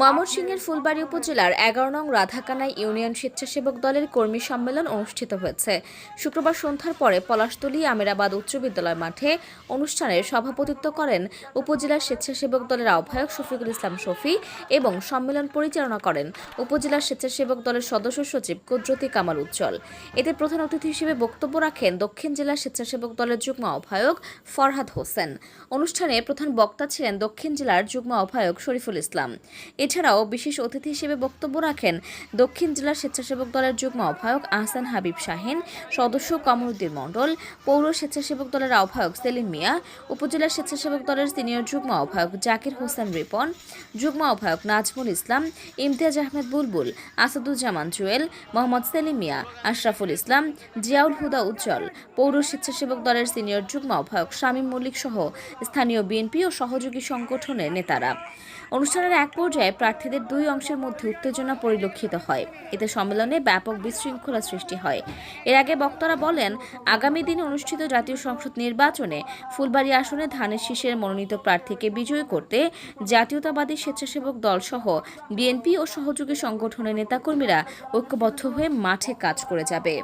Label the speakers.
Speaker 1: ময়মনসিংহের ফুলবাড়ী উপজেলার এগারো নং রাধাকানাই ইউনিয়ন স্বেচ্ছাসেবক দলের কর্মী সম্মেলন অনুষ্ঠিত হয়েছে। শুক্রবার সন্ধ্যার পরে পলাশতলী আমিরাবাদ উচ্চ বিদ্যালয় মাঠে অনুষ্ঠানের সভাপতিত্ব করেন উপজেলার স্বেচ্ছাসেবক দলের আহ্বায়ক শফিকুল ইসলাম শফি এবং সম্মেলন পরিচালনা করেন উপজেলার স্বেচ্ছাসেবক দলের সদস্য সচিব কুদরতি কামাল উজ্জ্বল। এতে প্রধান অতিথি হিসেবে বক্তব্য রাখেন দক্ষিণ জেলা স্বেচ্ছাসেবক দলের যুগ্ম আহ্বায়ক ফরহাদ হোসেন। অনুষ্ঠানে প্রধান বক্তা ছিলেন দক্ষিণ জেলার যুগ্ম আহ্বায়ক শরীফুল ইসলাম এছাড়াও বিশেষ অতিথি হিসেবে বক্তব্য রাখেন দক্ষিণ জেলার স্বেচ্ছাসেবক দলের যুগ্ম আহ্বায়ক আহসান হাবিব শাহিন, সদস্য কমরুদ্দিন মণ্ডল, পৌর স্বেচ্ছাসেবক দলের আহ্বায়ক সেলিম মিয়া, উপজেলা স্বেচ্ছাসেবক দলের সিনিয়র যুগ্ম আহ্বায়ক জাকির হোসেন রিপন, যুগ্ম আহ্বায়ক নাজমুল ইসলাম, ইমতিয়াজ আহমেদ বুলবুল, আসাদুজ্জামান জুয়েল, মোহাম্মদ সেলিম মিয়া, আশরাফুল ইসলাম, জিয়াউল হুদা উজ্জ্বল, পৌর স্বেচ্ছাসেবক দলের সিনিয়র যুগ্ম আহ্বায়ক শামীম মল্লিক সহ স্থানীয় বিএনপি ও সহযোগী সংগঠনের নেতারা। অনুষ্ঠানের এক পর্যায়ে প্রার্থীদের দুই অংশের মধ্যে উত্তেজনা পরিলক্ষিত হয়। এতে সম্মেলনে ব্যাপক বিশৃঙ্খলা সৃষ্টি হয়। এর আগে বক্তারা বলেন, আগামী দিনে অনুষ্ঠিত জাতীয় সংসদ নির্বাচনে ফুলবাড়ী আসনে ধানের শীষের মনোনীত প্রার্থীকে বিজয়ী করতে জাতীয়তাবাদী স্বেচ্ছাসেবক দল সহ বিএনপি ও সহযোগী সংগঠনের নেতাকর্মীরা ঐক্যবদ্ধ হয়ে মাঠে কাজ করে যাবে।